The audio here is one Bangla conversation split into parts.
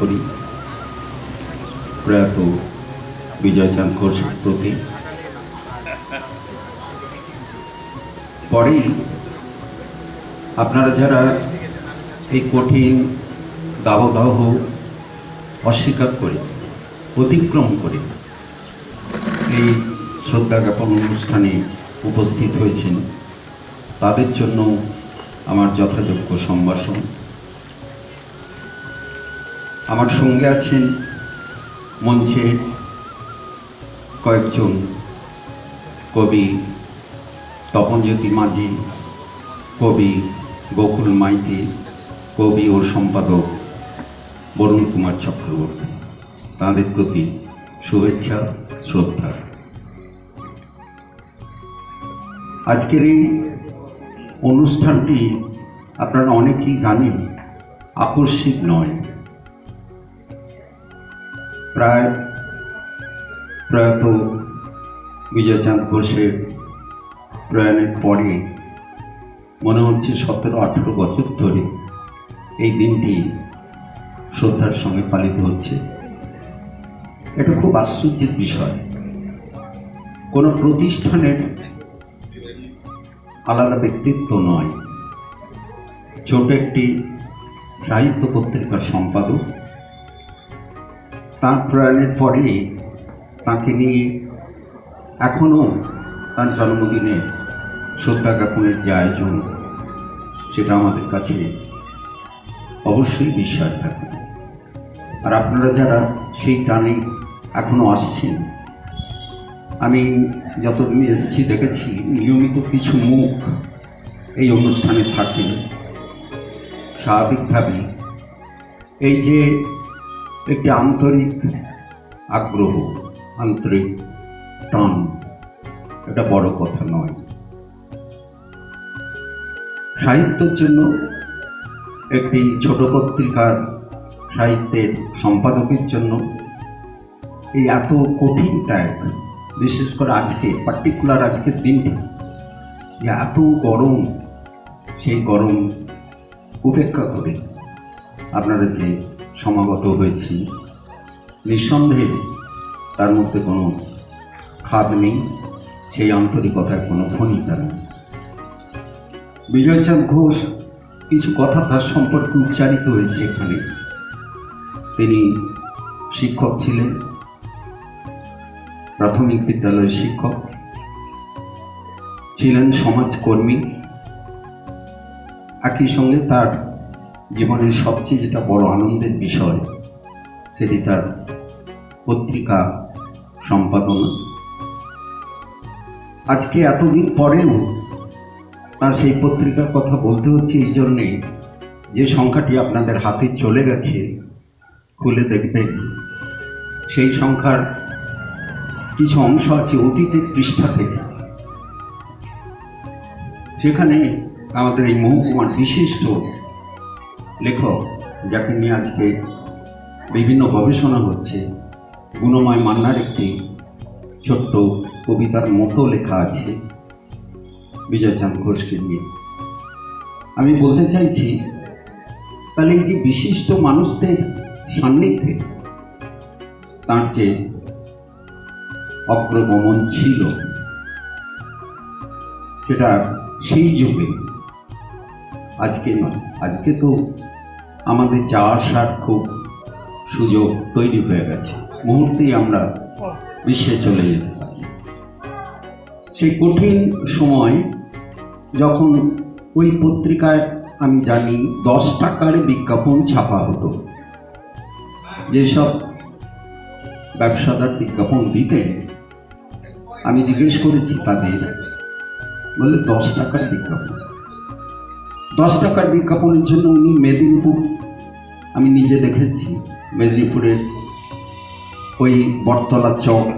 করি। প্রয়াত বিজয়চাঁদ ঘোষের প্রতি। পরেই আপনারা যারা এই কঠিন দাবদাহ অস্বীকার করে, অতিক্রম করে এই শ্রদ্ধা জ্ঞাপন অনুষ্ঠানে উপস্থিত হয়েছেন, তাদের জন্য আমার যথাযোগ্য সম্ভাষণ। আমার সঙ্গে আছেন মঞ্চের কয়েকজন কবি, তপনজ্যোতি মাঝি, কবি গোকুল মাইতি, কবি ও সম্পাদক বরুণ কুমার চক্রবর্তী। তাদের প্রতি শুভেচ্ছা, শ্রদ্ধা। আজকের এই অনুষ্ঠানটি আপনারা অনেকেই জানেন, আকস্মিক নয়। প্রায় প্রয়াত বিজয়চাঁদ ঘোষের প্রয়াণের পরে, মনে হচ্ছে সতেরো আঠেরো বছর ধরে এই দিনটি শ্রদ্ধার সঙ্গে পালিত হচ্ছে। এটা খুব আশ্চর্যের বিষয়। কোনো প্রতিষ্ঠানের আলাদা ব্যক্তিত্ব নয়। ছোট একটি সাহিত্য পত্রিকার সম্পাদক তার প্রয়াণের পরে তাকে নিয়ে এখনও তার জন্মদিনে শ্রদ্ধা জ্ঞাপনের যে আয়োজন, সেটা আমাদের কাছে অবশ্যই বিশ্বাস থাকে আর আপনারা যারা সেই টানে এখনও আসছেন, আমি যতদিন এসেছি দেখেছি, নিয়মিত কিছু মুখ এই অনুষ্ঠানে থাকেন। স্বাভাবিকভাবেই এই যে একটি আন্তরিক আগ্রহ, আন্তরিক টান। এটা বড় কথা নয়। সাহিত্যের জন্য একটি ছোট পত্রিকার সাহিত্যের সম্পাদকের জন্য এই এত কঠিন ত্যাগ, বিশেষ করে আজকে পার্টিকুলার আজকের দিনটি, যে এত গরম, সেই গরম উপেক্ষা করে আপনারা যে সমাগত হয়েছি। নিঃসন্দেহে তার মধ্যে কোনো খাদ নেই, সেই আন্তরিকতায় কোনো খনিকা নেই। বিজয়চাঁদ ঘোষ কিছু কথা তার সম্পর্কে উচ্চারিত হয়েছে এখানে। তিনি শিক্ষক ছিলেন, প্রাথমিক বিদ্যালয়ের শিক্ষক, ছিলেন সমাজকর্মী। একই সঙ্গে তার জীবনের সবচেয়ে যেটা বড় আনন্দের বিষয়, সেটি তার পত্রিকা সম্পাদনা। আজকে এতদিন পরেও তার সেই পত্রিকার কথা বলতে হচ্ছে এই জন্যে যে সংখ্যাটি আপনাদের হাতে চলে গেছে, খুলে দেখবেন। সেই সংখ্যার কিছু অংশ আছে অতীতের পৃষ্ঠা থেকে। সেখানে আমাদের এই মহকুমার বিশিষ্ট লেখক যাকে নিয়ে আজকে বিভিন্ন গবেষণা হচ্ছে, গুণময় মান্নার একটি ছোট্ট কবিতার মতো লেখা আছে বিজয়চাঁদ ঘোষকে নিয়ে। আমি বলতে চাইছি, তাহলে এই যে বিশিষ্ট মানুষদের সান্নিধ্যে তার যে অগ্রগমন ছিল, সেটা সেই যুগে আজকে নয়। আজকে তো আমাদের যা আসার খুব সুযোগ তৈরি হয়ে গেছে। মুহূর্তেই আমরা বিশ্বে চলে যেতে পারি। সেই কঠিন সময় যখন ওই পত্রিকায় আমি জানি দশ টাকার বিজ্ঞাপন ছাপা হতো। যেসব ব্যবসাদার বিজ্ঞাপন দিতে আমি জিজ্ঞেস করেছি তাদের বললে দশ টাকার বিজ্ঞাপন। দশ টাকার বিজ্ঞাপনের জন্য উনি মেদিনীপুর, আমি নিজে দেখেছি, মেদিনীপুরের ওই বটতলা চক,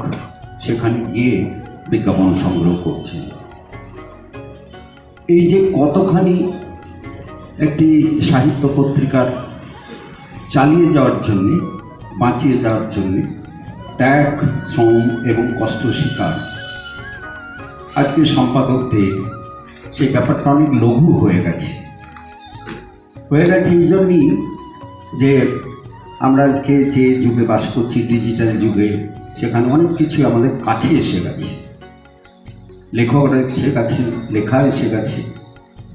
সেখানে গিয়ে বিজ্ঞাপন সংগ্রহ করছেন এই যে কতখানি একটি সাহিত্য পত্রিকার চালিয়ে যাওয়ার জন্যে, বাঁচিয়ে যাওয়ার জন্যে ত্যাগ, শ্রম এবং কষ্ট শিকার আজকে সম্পাদকদের সেই ব্যাপারটা অনেক লঘু হয়ে গেছে। হয়ে গেছে এই জন্যই যে আমরা আজকে যে যুগে বাস করছি ডিজিটাল যুগে, সেখানে অনেক কিছু আমাদের কাছে এসে গেছে। লেখকরা এসে গেছে, লেখা এসে গেছে,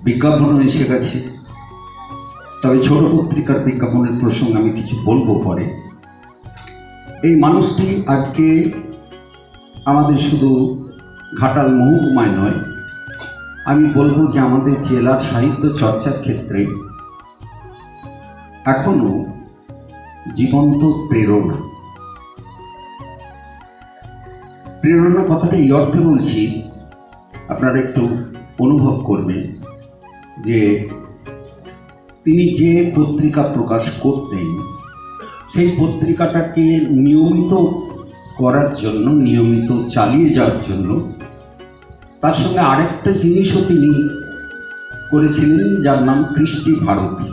বিজ্ঞাপনও এসে গেছে। তবে ছোট পত্রিকার বিজ্ঞাপনের প্রসঙ্গে আমি কিছু বলব পরে। এই মানুষটি আজকে আমাদের শুধু ঘাটাল মহকুমায় নয়, আমি বলব যে আমাদের জেলার সাহিত্য চর্চার ক্ষেত্রে এখনও জীবন্ত প্রেরণা। প্রেরণা কথাটা এই অর্থে বলছি, আপনারা একটু অনুভব করবেন যে তিনি যে পত্রিকা প্রকাশ করতেন, সেই পত্রিকাটাকে নিয়মিত করার জন্য, নিয়মিত চালিয়ে যাওয়ার জন্য তার সঙ্গে আরেকটা জিনিসও তিনি করেছিলেন যার নাম কৃষ্টি ভারতী।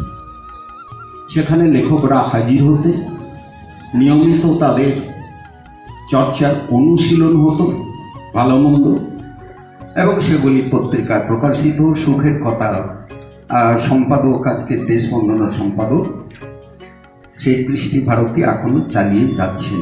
সেখানে লেখকরা হাজির হতে নিয়মিত তাদের চর্চার অনুশীলন হতো, ভালো মন্দ, এবং সেগুলি পত্রিকায় প্রকাশিত, সুখের কথা সম্পাদক আজকে দেশবন্দনার সম্পাদক, সেই কৃষ্টি ভারতী এখনও চালিয়ে যাচ্ছেন।